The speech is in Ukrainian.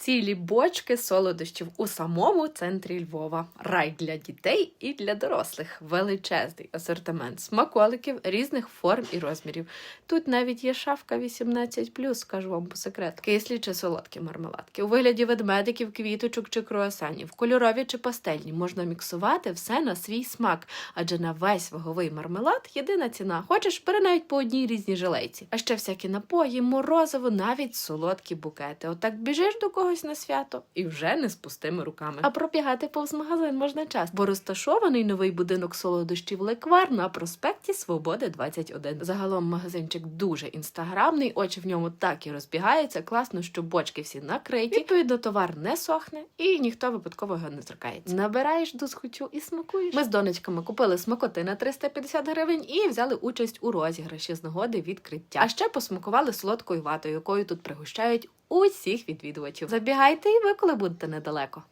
Цілі бочки солодощів у самому центрі Львова. Рай для дітей і для дорослих. Величезний асортимент смаколиків різних форм і розмірів. Тут навіть є шафка 18+, скажу вам по секрету. Кислі чи солодкі мармеладки. У вигляді ведмедиків, квіточок чи круасанів, кольорові чи пастельні. Можна міксувати все на свій смак, адже на весь ваговий мармелад єдина ціна. Хочеш, бери навіть по одній різній желейці. А ще всякі напої, морозиво, навіть солодкі букети. Отак біжиш до когось на свято і вже не з пустими руками. А пробігати повз магазин можна часто, бо розташований новий будинок солодощів Леквар на проспекті Свободи 21. Загалом магазинчик дуже інстаграмний, очі в ньому так і розбігаються. Класно, що бочки всі накриті. Відповідно, товар не сохне і ніхто випадково його не торкається. Набираєш до схочу і смакуєш. Ми з донечками купили смакоти на 350 гривень і взяли участь у розіграші з нагоди відкриття. А ще посмакували солодкою ватою, якою тут пригощають усіх відвідувачів. Забігайте і ви, коли будете недалеко.